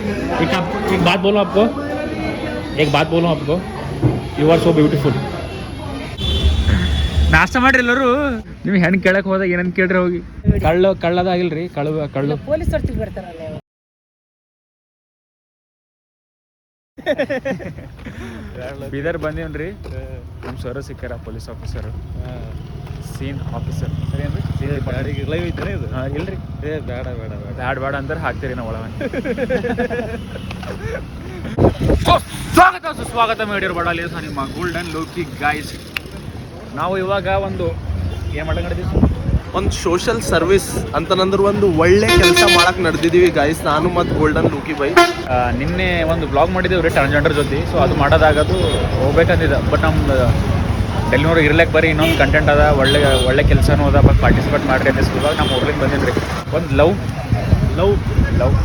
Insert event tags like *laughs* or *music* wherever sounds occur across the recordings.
एक आप एक बात बोलो आपको एक बात बोलो आपको ಯು ಆರ್ ಸೋ ಬ್ಯೂಟಿಫುಲ್ ನಾಷ್ಟ ಮಾಡ್ರಿ ಎಲ್ಲರೂ ನೀವು ಹೆಣ್ಣು ಕೇಳಕ್ ಹೋದಾಗ ಏನಂತ ಕೇಳ್ರಿ ಹೋಗಿ ಕಳ್ಳು ಕಳ್ಳದಾಗಿಲ್ರಿ ಕಳ್ಳು ಕಳ್ಳು ಪೊಲೀಸ್ ಅವ್ರು ಬರ್ತಾರಲ್ಲ *laughs* ಬೀದರ್ ಬಂದೇನ್ರಿ ನಮ್ಮ ಸರ್ ಸಿಕ್ಕಾರ ಪೊಲೀಸ್ ಆಫೀಸರ್ ಸೀನ್ ಆಫೀಸರ್ ಸರಿ ಏನ್ರಿ ಸೀನ್ ಲೈವ್ ಐತೆ ಇದು? ಹಾಂ ಇಲ್ರಿ. ಏ ಬೇಡ ಬೇಡ ಬೇಡ. ಬ್ಯಾಡ್ ಬ್ಯಾಡ ಅಂದ್ರೆ ಹಾಕ್ತೀರಿ ನಾವು ಒಳಗೆ. ಸ್ವಾಗತ ಸುಸ್ವಾಗತ ಮೇಡಿಯರ್ ಬಡ ಸಹ ನಿಮ್ಮ ಗೋಲ್ಡನ್ ಲೋಕಿ ಗಾಯ್ಸ್ ನಾವು ಇವಾಗ ಒಂದು ಏನು ಮಾಡಂಗಿದ್ದೀವಿ ಒಂದು ಸೋಷಲ್ ಸರ್ವಿಸ್ ಅಂತನಂದ್ರೆ ಒಂದು ಒಳ್ಳೆ ಕೆಲಸ ಮಾಡಕ್ ನಡೆದಿದ್ದೀವಿ ಗಾಯ್ಸ್ ನಾನು ಮತ್ತು ಗೋಲ್ಡನ್ ಲೂಕಿ ಬೈ ನಿನ್ನೆ ಒಂದು ಬ್ಲಾಗ್ ಮಾಡಿದ್ದೀವಿ ರೀ ಟ್ರಾನ್ಸ್ಜೆಂಡರ್ ಜೊತೆ. ಸೊ ಅದು ಮಾಡೋದಾಗದು ಹೋಗ್ಬೇಕಂದಿದೆ. ಬಟ್ ನಮ್ದು ಡೆಲಿವರಿ ಇರ್ಲಿಕ್ಕೆ ಬರೀ ಇನ್ನೊಂದು ಕಂಟೆಂಟ್ ಅದ. ಒಳ್ಳೆ ಒಳ್ಳೆ ಕೆಲಸನೂ ಅದ. ಬಟ್ ಪಾರ್ಟಿಸಿಪೇಟ್ ಮಾಡ್ರಿ ಅಂತ ಇವಾಗ ನಮ್ಮ ಹೋಗ್ಲಿಕ್ಕೆ ಬಂದಿದ್ರಿ. ಒಂದು ಲವ್ ಲವ್ ಲವ್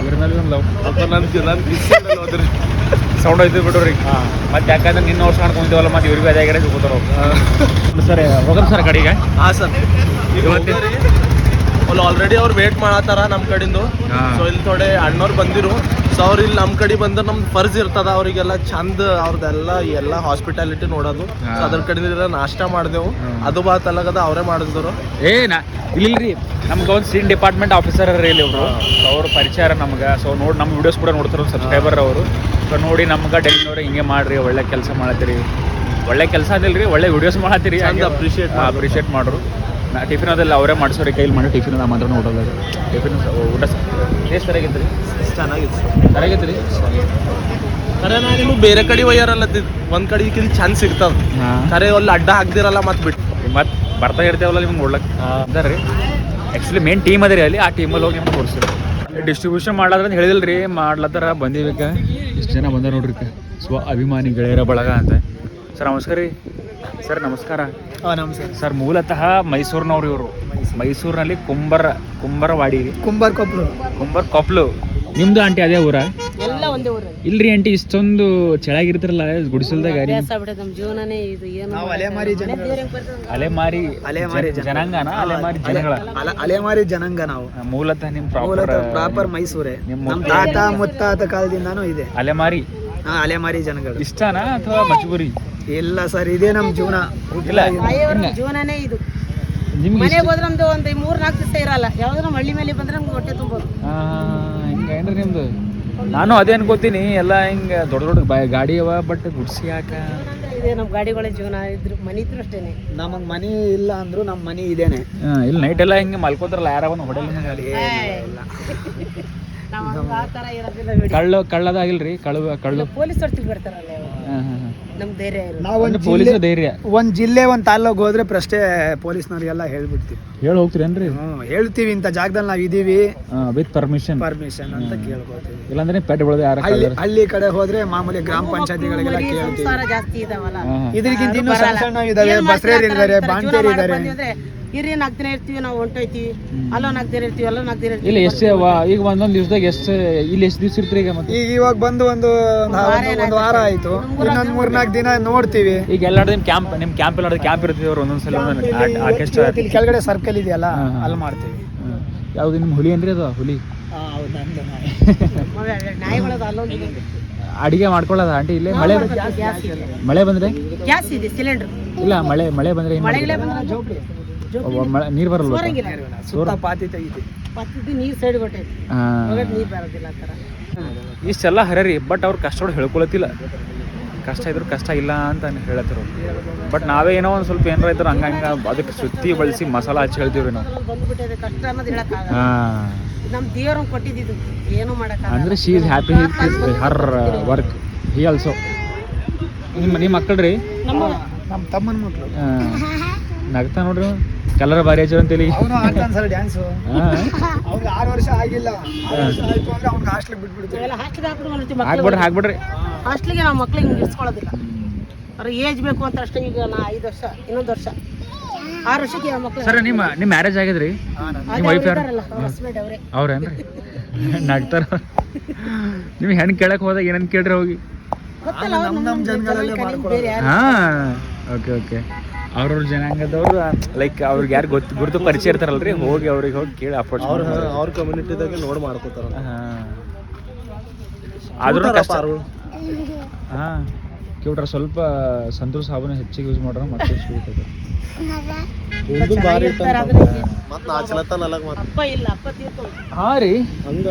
ಅದ್ರ ಒಂದು ಲವ್ ಅಂತ ನನ್ನ ಜನ ಸೌಂಡ್ ಐತಿ ಬಿಡ್ರಿ. ಮತ್ತೆ ಯಾಕಂದ್ರೆ ನಿನ್ನ ವರ್ಷ ಮಾಡ್ಕೊಂತೀವಲ್ಲ ಮತ್ತೆ ಇವ್ರಿಗೆ ಅದೇ ಕಡೆ ಸಿಗುತ್ತಾರ ಸರ್ ಹೋಗಮ್ ಸರ್ ಕಡೆಗೆ ಹಾ ಸರ್. ಇವತ್ತಿನ ಅಲ್ಲಿ ಆಲ್ರೆಡಿ ಅವ್ರು ವೇಟ್ ಮಾಡತ್ತಾರ ನಮ್ಮ ಕಡಿಂದು. ಸೊ ಇಲ್ಲಿ ಥೋಡೆ ಅಣ್ಣವ್ರು ಬಂದಿರು. ಸೊ ಅವ್ರು ಇಲ್ಲಿ ನಮ್ಮ ಕಡೆ ಬಂದ್ರೆ ನಮ್ದು ಫರ್ಜ್ ಇರ್ತದ. ಅವರಿಗೆಲ್ಲ ಚಂದ ಅವ್ರದ್ದೆಲ್ಲ ಎಲ್ಲ ಹಾಸ್ಪಿಟಾಲಿಟಿ ನೋಡೋದು. ಸೊ ಅದ್ರ ಕಡೆಯಿಂದ ನಾಷ್ಟ ಮಾಡಿದೆವು. ಅದು ಬಾತ್ ಅಲ್ಲಗದ ಅವರೇ ಮಾಡಿದ್ರು ಏ ನಾ ಇಲ್ಲಿಲ್ರಿ. ನಮ್ಗೆ ಒಂದು ಸೀನ್ ಡಿಪಾರ್ಟ್ಮೆಂಟ್ ಆಫೀಸರ್ ರೀ ಇಲ್ಲಿ ಇವರು. ಅವ್ರ ಪರಿಚಯ ನಮ್ಗೆ. ಸೊ ನೋಡಿ ನಮ್ಮ ವಿಡಿಯೋಸ್ ಕೂಡ ನೋಡ್ತಾರ ಸಬ್ಸ್ಕ್ರೈಬರ್ ಅವರು. ಸೊ ನೋಡಿ ನಮ್ಗೆ ಡೆಲ್ಲಿನವ್ರು ಹಿಂಗೆ ಮಾಡ್ರಿ ಒಳ್ಳೆ ಕೆಲಸ ಮಾಡತ್ತೀರಿ. ಒಳ್ಳೆ ಕೆಲಸ ಅದಿಲ್ರಿ ಒಳ್ಳೆ ವಿಡಿಯೋಸ್ ಮಾಡತ್ತೀರಿ. ಅಪ್ರಿಷಿಯೇಟ್. ಅಪ್ರಿಷಿಯೇಟ್ ಮಾಡ್ರು. ನಾ ಟಿಫಿನ್ ಅದೆಲ್ಲ ಅವರೇ ಮಾಡಿಸೋರಿ ಕೈಲಿ ಮಾಡಿ ಟಿಫಿನ್ ನಾ ಮಾತ್ರ ನೋಡೋದು ಟಿಫಿನ್ ಊಟ ಟೇಸ್ಟ್ ಸರಿಯಾಗಿತ್ತು ರೀ ಚೆನ್ನಾಗಿತ್ತು ಸರಿಯಾಗಿತ್ತು ರೀ ಖರೆ ನಾ ನಿಮಗೆ ಬೇರೆ ಕಡೆ ಒಯ್ಯಾರಲ್ಲ ಒಂದ್ ಕಡೆ ಚಾನ್ಸ್ ಚಂದ ಸಿಗ್ತಾವ ಖರೆ ಅಲ್ಲಿ ಅಡ್ಡ ಹಾಕ್ದಿರಲ್ಲ ಮತ್ ಬಿಟ್ಟು ಮತ್ ಬರ್ತಾ ಇರ್ತೇವಲ್ಲ ನಿಮ್ಗೆ ನೋಡ್ಲಕ್ಕೆ ಅದ ರೀ. ಆ್ಯಕ್ಚುಲಿ ಮೇನ್ ಟೀಮ್ ಅದ ರೀ ಅಲ್ಲಿ ಆ ಟೀಮಲ್ಲಿ ಹೋಗಿ ನಿಮ್ಗೆ ತೋರಿಸ್ರಿ ಡಿಸ್ಟ್ರಿಬ್ಯೂಷನ್ ಮಾಡ್ಲಾದ್ರೆ ಹೇಳಿದಿಲ್ಲ ರೀ ಮಾಡ್ಲತ್ತಾರ ಬಂದೀವೀಗ ಇಷ್ಟು ಜನ ಬಂದ ನೋಡ್ರಿ. ಸ್ವ ಅಭಿಮಾನಿ ಗೆಳೆಯರ ಬಳಗ ಅಂತ. ಸರ್ ನಮಸ್ಕಾರ ರೀ. ಸರ್ ನಮಸ್ಕಾರ. ನಮಸ್ಕಾರ ಸರ್ ಮೂಲತಃ ಮೈಸೂರಿನವ್ರು ಇವರು. ಮೈಸೂರಿನಲ್ಲಿ ಕುಂಬರ ಕುಂಬರವಾಡಿ. ಕುಂಬಾರ್ ಕೊಪ್ಲು. ಕುಂಬರ್ ಕೊಪ್ಲು. ನಿಮ್ದು ಆಂಟಿ ಅದೇ ಊರ? ಎಲ್ಲ ಒಂದೇ ಊರು. ಇಲ್ರಿ ಆಂಟಿ ಇಷ್ಟೊಂದು ಚೆಳಾಗಿರ್ತಿರಲ್ಲ ಗುಡಿಸಲ್ದಾಗ ನಮ್ಮ ಜೀವನನೇ ಇದು ಏನು ಅಲೆಮಾರಿ ದೇವ್ರ್ ಹೆಂಗ್ ಬರ್ತದೆ? ಅಲೆಮಾರಿ ಅಲೆಮಾರಿ ಜನಾಂಗನ? ಅಲೆಮಾರಿ ಜನಗಳ? ಅಲ- ಅಲೆಮಾರಿ ಜನಾಂಗ ನಾವು. ಮೂಲತಃ ನಿಮ್ ಪ್ರಾಪರ್ ಮೂಲತಃ ಪ್ರಾಪರ್ ಮೈಸೂರೇ. ನಮ್ಮ ನಮ್ ತಾತ ಮುತ್ತಾತ ಕಾಲದಿಂದಾನು ಇದೆ. ಅಲೆಮಾರಿ. ಹಾ ಅಲೆಮಾರಿ ಜನಗಳು. ಇಷ್ಟನಾ ಅಥವಾ ಮಜಬೂರಿ? ಇಲ್ಲ ಸರ್ ಇದೇ ನಮ್ ಜೀವನ. ಇಲ್ಲ. ತಾಯಿಯವ್ರ ಜೀವನನೇ ಇದು. ನಿಮ್ಗೆ ಮನೆಗೆ ಹೋದ್ರೆ ನಮ್ದು ಒಂದು ಮೂರ್ ನಾಲ್ಕು ದಿವಸ ಇರಲ್ಲ. ಯಾವ್ದು ನಮ್ಮ ಹಳ್ಳಿ ಮೇಲೆ ಬಂದ್ರೆ ನಮ್ಗೆ ಹೊಟ್ಟೆ ತುಂಬೋದು. ಆ, ಹಿಂಗ ಏನ್ರಿ ನಿಮ್ದು? ನಾನು ಅದೇ ಅನ್ಕೋತೀನಿ. ಎಲ್ಲ ಹಿಂಗೆ ದೊಡ್ಡ ದೊಡ್ಡ ಬಾಯ್ ಗಾಡಿ ಅವ ಬಟ್ ಗುಡ್ಸಿ ಯಾಕ ಇದೆ ನಮ್ಮ ಗಾಡಿಗಳ ಜೀವನ. ಇದ್ರು ಮನೆ ಇದ್ರು ಅಷ್ಟೇನೆ. ನಮಗ್ ಮನಿ ಇಲ್ಲ ಅಂದ್ರು ನಮ್ ಮನಿ ಇದೇನೆ. ಇಲ್ಲ ಇಲ್ಲಿ ನೈಟ್ ಎಲ್ಲ ಹಿಂಗೆ ಮಲ್ಕೋತಾರಲ್ಲ ಯಾರ ಒಂದು ಹೊಡೆಯಲ್ಲ ಗಾಡಿ ಹಂಗ ಆ ಥರ ಇರೋದಿಲ್ಲ ಬಿಡಿ ಕಳ್ಳು ಕಳ್ಳದಾಗಿಲ್ರಿ ಕಳ್ಳ ಕಳ್ಳು. ಪೊಲೀಸ್ ಅವ್ರು ಬರ್ತಾರಲ್ಲ ನಮ್ಗೆ ಧೈರ್ಯ ಒಂದ್ ಪೊಲೀಸ್ ಜಿಲ್ಲೆ ಧೈರ್ಯ. ಒಂದ್ ಜಿಲ್ಲೆ ಒಂದ್ ತಾಲ್ಲೂಕ್ ಹೋದ್ರೆ ಪ್ರಶ್ನೆ ಪೊಲೀಸ್ನವ್ರಿಗೆಲ್ಲ ಹೇಳ್ಬಿಡ್ತೀವಿ. ಹೇಳಿ ಹೋಗ್ತೀರೇನ್ರಿ? ಹ್ಮ್ ಹೇಳ್ತೀವಿ ಇಂತ ಜಾಗದಲ್ಲಿ ನಾವ್ ಇದೀವಿ. ವಿತ್ ಪರ್ಮಿಷನ್ ಪರ್ಮಿಷನ್ ಅಂತ ಕೇಳ್ಕೊತೀವಿ ಇಲ್ಲಾಂದ್ರೆ ಪೆಟ್ ಬೆಳೆದ ಯಾರ ಹಳ್ಳಿ ಹಳ್ಳಿ ಕಡೆ ಹೋದ್ರೆ ಮಾಮೂಲಿ ಗ್ರಾಮ ಪಂಚಾಯತಿಗಳಿಗೆಲ್ಲ ಕೇಳ್ತೀವಿ. ಸಂಸಾರ ಜಾಸ್ತಿ ಇದಾವಲ್ಲ. ಇದ್ರಿಗಿಂತ ಇನ್ನೂ. ಸಣ್ಣ ಸಣ್ಣ ಇದಾವೆ ಬಸ್ರೇರ್ ಇದಾರೆ ಮಾಡಕ್ ಇದಾರೆ ಇರ್ರಿ ನಾಲ್ಕು ದಿನ ಇರ್ತೀವಿ ನಾವು ಹೊಂಟೋಯ್ತೀವಿ ಅಲ್ಲೋ ನಾಲ್ಕು ದಿನ ಇರ್ತೀವಿ ಅಲ್ಲೋ ನಾಲ್ಕು ದಿನ ಇಲ್ಲ ಇರ್ತೀವಿ ಎಷ್ಟು ಈಗ ಒಂದೊಂದು ದಿವಸದಾಗ ಎಷ್ಟು ಇಲ್ಲಿ ಎಷ್ಟು ದಿವಸ ಇರ್ತೀರಿ ಈಗ ಮತ್ತೆ? ಈಗ ಇವಾಗ ಬಂದು ಒಂದು ಒಂದು- ಒಂದು ವಾರ ಆಯ್ತು. ಇನ್ನೊಂದ್ ಮೂರ್ನಾಲ್ಕು ದಿನ. ನೋಡ್ತೀವಿ. ಈಗ ಎಲ್ಲ ನಿಮ್ ಕ್ಯಾಂಪ್ ನಿಮ್ಮ ಕ್ಯಾಂಪ್ ಎಲ್ಲ ಕ್ಯಾಂಪ್ ಇರ್ತೀವಿ ಅವ್ರು ಒಂದೊಂದ್ಸಲ ಒಂದೊಂದು ಆರ್ಕೆಸ್ಟ್ರಾ ಇವತ್ತು ಇಲ್ಲಿ ಕೆಳಗಡೆ ಸರ್ಕಲ್ ಇದೆಯಲ್ಲ. ಅಲ್ಲಿ ಮಾಡ್ತೀವಿ. ಯಾವ್ದು ನಿಮ್ಮ ಹುಲಿ ಏನ್ರಿ ಅದು ಹುಲಿ? ಅಡಿಗೆ ಮಾಡ್ಕೊಳ್ಳೋದ? ಆಂಟಿ ಇಲ್ಲೇ ಮಳೆ ಗ್ಯಾಸ್ ಮಳೆ ಬಂದ್ರೆ? ಗ್ಯಾಸ್ ಇದೆ ಸಿಲಿಂಡರ್. ಇಲ್ಲ ಮಳೆ ಮಳೆ ಬಂದ್ರೆ ಮಳೆ- ನೀರ್ ಬರಲ್ಲ ಸುತ್ತ ಪಾತಿ ತೆಗಿತೀವಿ. ಪತ್ತಿದ್ದು ನೀರು ಸೈಡ್ ಕೊಟ್ಟೈತಿ ನೀರು ಬರೋದಿಲ್ಲ ಆ ಥರ. ಇಷ್ಟೆಲ್ಲ ಹರರಿ ಬಟ್ ಅವ್ರು ಕಷ್ಟ ಹೇಳ್ಕೊಳತಿಲ್ಲ ಕಷ್ಟ ಇದ್ರು ಕಷ್ಟ ಇಲ್ಲ ಅಂತ ಹೇಳತ್ತರು ಬಟ್ ನಾವೇ ಏನೋ ಒಂದು ಸ್ವಲ್ಪ ಏನಾರ ಇದ್ರು ಹಂಗ ಹಂಗ ಅದಕ್ಕೆ ಸುತ್ತಿ ಬಳಸಿ ಮಸಾಲ ಹಚ್ಚಿ ಹೇಳ್ತೀವಿ ನಾವು. ಕಷ್ಟ ಅನ್ನೋದು ನಮ್ಮ ದೇವ್ರನ್ನ ಕೊಟ್ಟಿದ್ದು ಏನು ಮಾಡಕ್ಕಾಗಲ್ಲ ಅಂದ್ರೆ she is happy her work he also ನಿಮ್ಮ ನಿಮ್ಮ ಮಕ್ಕಳ್ರಿ? ನಮ್ಮ ನಮ್ಮ ತಮ್ಮನ ಮಕ್ಕಳು ನಗ್ತಾ ನೋಡ್ರಿ ಕಲರ್ ಬಾರಿ ಹಚ್ಚು ಅಂತೇಳಿ ಅವನು ಆಡ್ತಾನೆ ಸರ್ ಡ್ಯಾನ್ಸು ಅವ್ನಿಗೆ ಆರು ವರ್ಷ ಆಗಿಲ್ಲ. ಆರು ವರ್ಷ ಆಯ್ತು ಅಂದ್ರೆ ಅವ್ನಿಗೆ ಹಾಸ್ಟ್ಲಿಗೆ ಬಿಟ್ಬಿಡ್ತೀವಿ. ನಾವೆಲ್ಲ ಹಾಸ್ಟ್ಲಿಗೆ ಹಾಕ್ಬಿಟ್ಟು ಬಂದಿರ್ತೀವಿ ಹಾಕ್ಬಿಡ್ರಿ ಮಕ್ಕಳು ಹಾಕ್ಬಿಡ್ರಿ ಹಾಸ್ಟ್ಲಿಗೆ ನಾವು ಮಕ್ಳಿಗೆ ಹಿಂಗೆ ಇರಿಸ್ಕೊಳ್ಳೋದಿಲ್ಲ. ಅವ್ರಿಗೆ ಏಜ್ ಬೇಕು ಅಂತ ಅಷ್ಟೇ ಈಗ ನಾ ಐದು ವರ್ಷ ಇನ್ನೊಂದು ವರ್ಷ. ಆರು ವರ್ಷಕ್ಕೆ ಮಕ್ಳು ಸರ್ ನಿಮ್ಮ ನಿಮ್ಮ ಮ್ಯಾರೇಜ್ ಆಗಿದ್ರಿ? ನಿಮ್ಮ ವೈಫ್ ಯಾರು? ಅವರೇ ಅವ್ರೇನ್ರಿ? ನಗ್ತಾರ. ನಿಮ್ಗೆ ಹೆಣ್ಣು ಕೇಳಕ್ ಹೋದಾಗ ಏನಂತ ಕೇಳ್ರಿ ಹೋಗಿ ಹಾ ಓಕೆ ಓಕೆ. ಅವ್ರವ್ರ ಜನಾಂಗದವ್ರು ಲೈಕ್ ಅವ್ರಿಗೆ ಯಾರು ಗೊತ್ತು ಗುರುತು ಪರಿಚಯ ಇರ್ತಾರಲ್ರಿ ಹೋಗಿ ಅವ್ರಿಗೆ ಹೋಗಿ ಕೇಳಿ ಅಪ್ರೋಚ್ ಅವ್ರ ಅವ್ರ ಕಮ್ಯುನಿಟಿದಾಗ ನೋಡಿ ಮಾಡ್ಕೋತಾರ. ಆದ್ರೂ ಕಷ್ಟ. ಹಾ. ಕೇಳ್ರ ಸ್ವಲ್ಪ ಸಂತೂರ್ ಸಾಬೂನು ಹೆಚ್ಚಿಗೆ ಯೂಸ್ ಮಾಡ್ರ ಮತ್ತೆ ಸ್ವೀಟ್ ಅದು. ಹಾ ರೀ. ಹಂಗ.